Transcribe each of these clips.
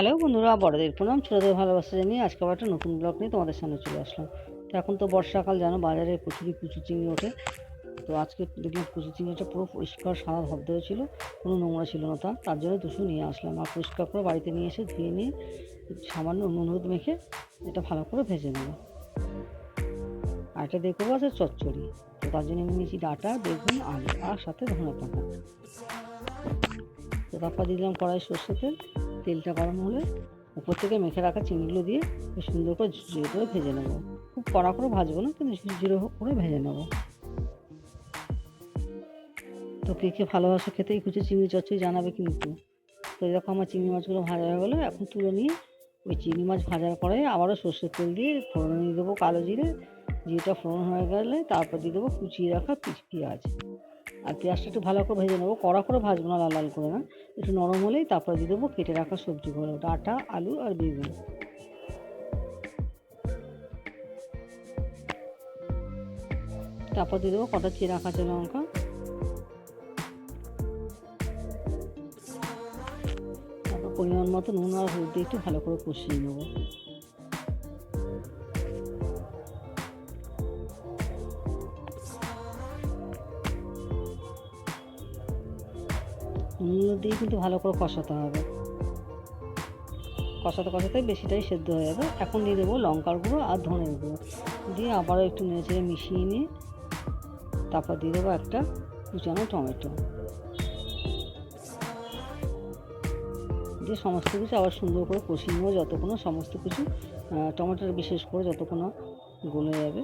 Hello বন্ধুরা, বড়দের প্রণাম, ছোটোদের ভালোবাসা জানিয়ে আজকে আবার একটা নতুন ব্লগ নিয়ে তোমাদের সামনে চলে আসলাম। তো এখন তো বর্ষাকাল, জানো, বাজারে প্রচুরই কুচু চিংড়ি ওঠে। তো আজকে দেখলাম কুচু চিংড়িটা পুরো পরিষ্কার সাদা ধবধবে ছিল, কোনো নোংরা ছিল না তা। তার জন্য দুশো নিয়ে আসলাম আর পরিষ্কার করে বাড়িতে নিয়ে এসে ধুয়ে নিয়ে সামান্য নুন হলুদ মেখে এটা ভালো করে ভেজে নেব। আর এটা করব আছে চচ্চড়ি। তো তার জন্য আমি নিয়েছি ডাটা, বেগুন, আলু আর সাথে ধনে পাতা তো তারপর দিলাম কড়াই সর্ষে তেল। তেলটা গরম হলে উপর থেকে মেখে রাখা চিংড়িগুলো দিয়ে খুব সুন্দর করে ঝুড়ো করে ভেজে নেব। খুব কড়া করে ভাজবো না, কিন্তু ঝুড়ো করে ভেজে নেব। তো কে কে ভালোবাসা খেতে এই চিংড়ি চচ্চড়ি জানাবে কিন্তু। তো এরকম আমার চিংড়ি মাছগুলো ভাজা হয়ে গেলো, এখন তুলে নিয়ে ওই চিংড়ি মাছ ভাজার পরে আবারও সর্ষের তেল দিয়ে ফোড়ন দিয়ে দেবো কালো জিরে। জিরেটা ফোড়ন হয়ে গেলে তারপর দিয়ে দেবো কুচিয়ে রাখা পিচ পেঁয়াজ আর পেঁয়াজটা একটু ভালো করে ভেজে নেব। কড়া করে ভাজবো না, লাল লাল করে না। একটু নরম হলেই তারপর দিয়ে দেবো কেটে রাখা সবজিগুলো ডাঁটা, আলু আর বেগুন। তারপর দিয়ে দেবো কটা চিরা কাঁচা লঙ্কা। তারপর পরিমাণ মতো নুন আর হলুদ দিয়ে একটু ভালো করে কষিয়ে নেব। নুন দিয়ে কিন্তু ভালো করে কষাতে হবে। কষাতে কষাতে বেশিটাই সেদ্ধ হয়ে যাবে। এখন দিয়ে দেবো লঙ্কার গুঁড়ো আর ধনের গুঁড়ো। দিয়ে আবারও একটু নেড়ে মিশিয়ে নিয়ে তারপর দিয়ে দেবো একটা কুচানো টমেটো। দিয়ে সমস্ত কিছু আবার সুন্দর করে কষিয়ে নেব যতক্ষণ সমস্ত কিছু টমেটোর বিশেষ করে যতক্ষণ গলে যাবে।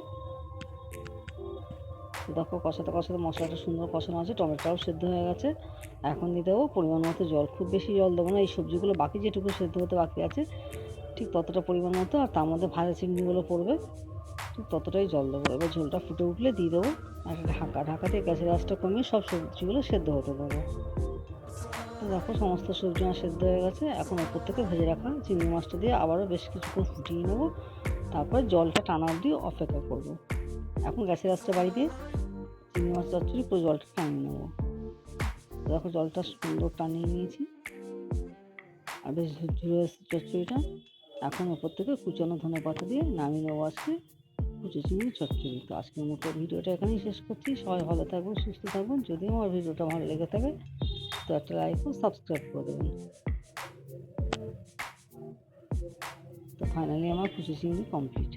দেখো কষাতে কষাতে মশলাটা সুন্দর কষানো আছে, টমেটোটাও সেদ্ধ হয়ে গেছে। এখন দিয়ে দেবো পরিমাণ মতো জল, খুব বেশি জল দেবো না, এই সবজিগুলো বাকি যেটুকু সেদ্ধ হতে বাকি আছে, ঠিক ততটা পরিমাণ মতো, আর তার মধ্যে ভাজা চিংড়িগুলো পড়বে, ঠিক ততটাই জল দেবো। এবার ঝোলটা ফুটে উঠলে দিয়ে দেবো একটা ঢাকা ঢাকা দিয়ে গ্যাসের গাছটা কমিয়ে সব সবজিগুলো সেদ্ধ হতে তো দেখো সমস্ত সবজি আমার সেদ্ধ হয়ে গেছে, এখন ওপর থেকে ভেজে রাখা চিংড়ি মাছটা দিয়ে আবারও বেশ কিছুক্ষণ ফুটিয়ে নেব, তারপর জলটা টানা অবধি অপেক্ষা করব। এখন গ্যাসের আঁচটা বাড়ি দিয়ে চিংড়ি মাছ চচ্চড়ি পুরো জলটা টানিয়ে নেব। দেখো জলটা সুন্দর টানিয়ে নিয়েছি। আর বেশ ঝুড়ে এসেছে চচ্চড়িটা। এখন ওপর থেকে কুচানো ধনে পাতা দিয়ে নামিয়ে নেব আজকে কুচো চিংড়ি চচ্চড়ি। তো আজকের মতো ভিডিওটা এখানেই শেষ করছি। সবাই ভালো থাকবেন, সুস্থ থাকবেন। যদি আমার ভিডিওটা ভালো লেগে থাকে, তো একটা লাইক ও সাবস্ক্রাইব করে দেবেন। তো ফাইনালি আমার কুচো চিংড়ি কমপ্লিট